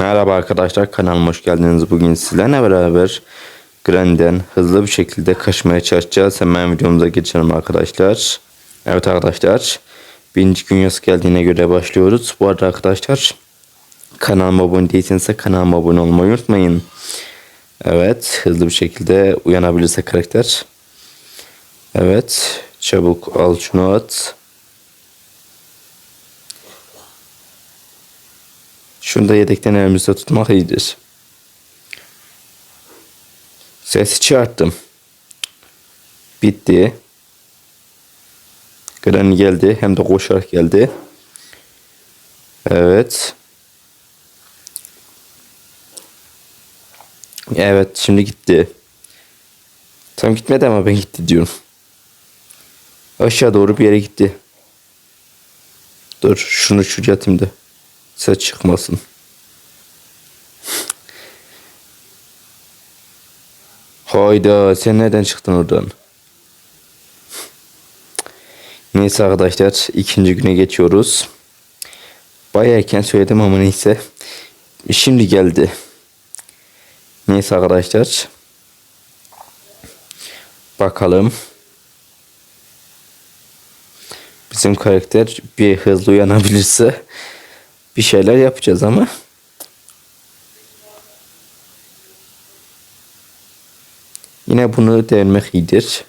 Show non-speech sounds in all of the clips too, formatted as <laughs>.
Merhaba arkadaşlar kanalıma hoş geldiniz. Bugün sizlerle beraber Grand'den hızlı bir şekilde kaçmaya çalışacağız. Hemen videomuza geçelim arkadaşlar. Evet arkadaşlar. Birinci gün yaz geldiğine göre başlıyoruz. Bu arada arkadaşlar kanalıma abone değilseniz de kanalıma abone olmayı unutmayın. Evet hızlı bir şekilde uyanabilirse karakter. Evet çabuk al şunu at. Şunu da yedekten elimizde tutmak iyidir. Sesi çıkarttım. Bitti. Granny geldi. Hem de koşarak geldi. Evet. Evet şimdi gitti. Tam gitmedi ama ben gitti diyorum. Aşağı doğru bir yere gitti. Dur şunu şuraya atayım da. Ses çıkmasın. Hayda sen nereden çıktın oradan? Neyse arkadaşlar ikinci güne geçiyoruz. Bayağı erken söyledim ama neyse. Şimdi geldi. Neyse arkadaşlar. Bakalım. Bizim karakter bir hızlı uyanabilirse bir şeyler yapacağız ama. Yine bunu denemek iyidir.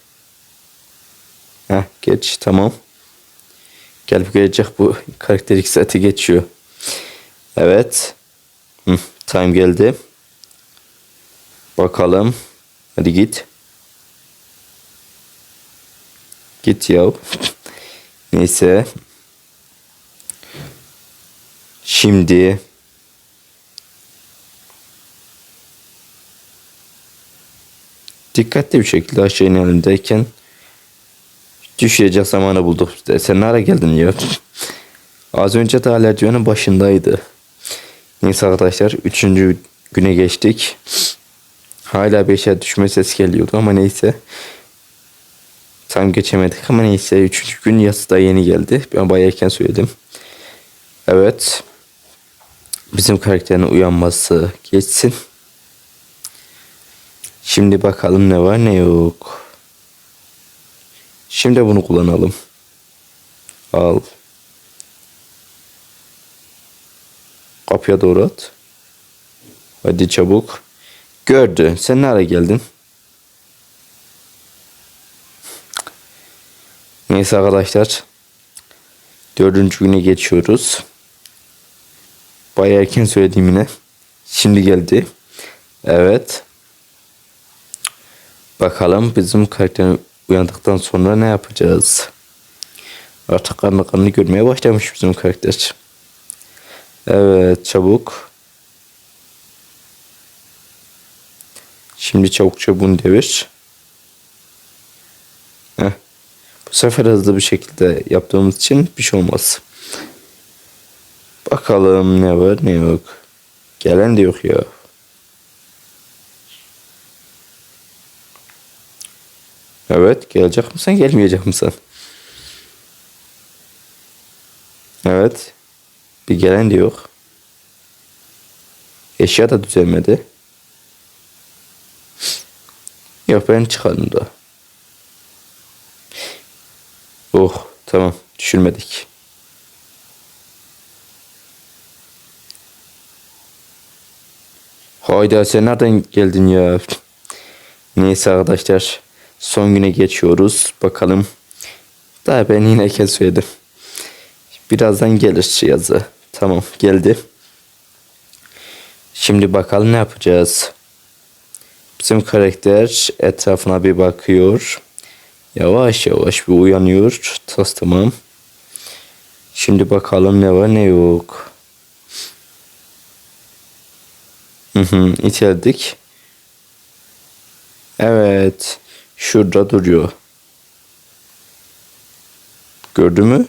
Heh, geç tamam. Gelip gelecek bu karakter iki saati geçiyor. Evet. Hı, time geldi. Bakalım. Hadi git. Git yav. <laughs> Neyse. Şimdi dikkatli bir şekilde aşağı inelimdeyken düşecek zamanı bulduk. Sen nereye geldin ya? Az önce de alerjiyonun başındaydı. Neyse arkadaşlar üçüncü güne geçtik. Hala beşe düşme ses geliyordu ama neyse. Tam geçemedik ama neyse. Üçüncü gün yası da yeni geldi. Ben bayağı erken söyledim. Evet. Bizim karakterin uyanması geçsin. Şimdi bakalım ne var ne yok. Şimdi bunu kullanalım. Al. Kapıya doğru at. Hadi çabuk. Gördü. Sen nereye geldin? Neyse arkadaşlar. Dördüncü güne geçiyoruz. Bayağı erken söyledim yine. Şimdi geldi. Evet. Bakalım bizim karakterin uyandıktan sonra ne yapacağız? Artık kanlı kanlı görmeye başlamış bizim karakter. Evet çabuk. Şimdi çabuk çabuk devir. Heh. Bu sefer hızlı bir şekilde yaptığımız için bir şey olmaz. Bakalım ne var ne yok. Gelen de yok ya. Evet gelecek misin gelmeyecek misin? Evet. Bir gelen de yok. Eşya da düzelmedi. Yok ben çıkardım da. Oh tamam düşürmedik. Hayda sen nereden geldin ya? Neyse arkadaşlar. Son güne geçiyoruz. Bakalım. Daha ben yine kez söyledim. Birazdan gelir yazı. Tamam geldi. Şimdi bakalım ne yapacağız. Bizim karakter etrafına bir bakıyor. Yavaş yavaş bir uyanıyor. Tamam. Şimdi bakalım ne var ne yok. Hı hı, iteldik. Evet. Şurada duruyor. Gördü mü?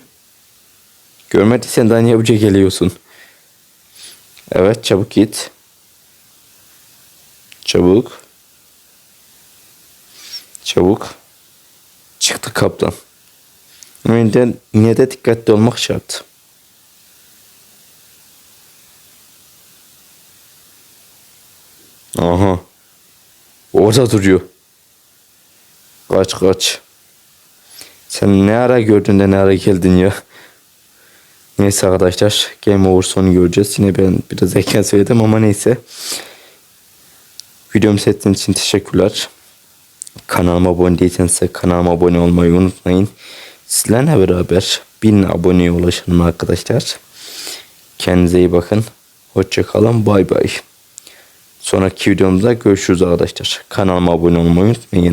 Görmediysen daha niye buraya geliyorsun? Evet çabuk git. Çabuk. Çabuk. Çıktı kaptan. Önden yine de, de dikkatli olmak şart. Orada duruyor. Kaç kaç. Sen ne ara gördün de ne ara geldin ya. Neyse arkadaşlar. Game over sonu göreceğiz. Yine ben biraz erken söyledim ama neyse. Videomu seyrettiğiniz için teşekkürler. Kanalıma abone değilseniz de kanalıma abone olmayı unutmayın. Sizlerle beraber 1000 aboneye ulaşalım arkadaşlar. Kendinize iyi bakın. Hoşçakalın. Bay bay. Sonraki videomuzda görüşürüz arkadaşlar. Kanalıma abone olmayı unutmayın.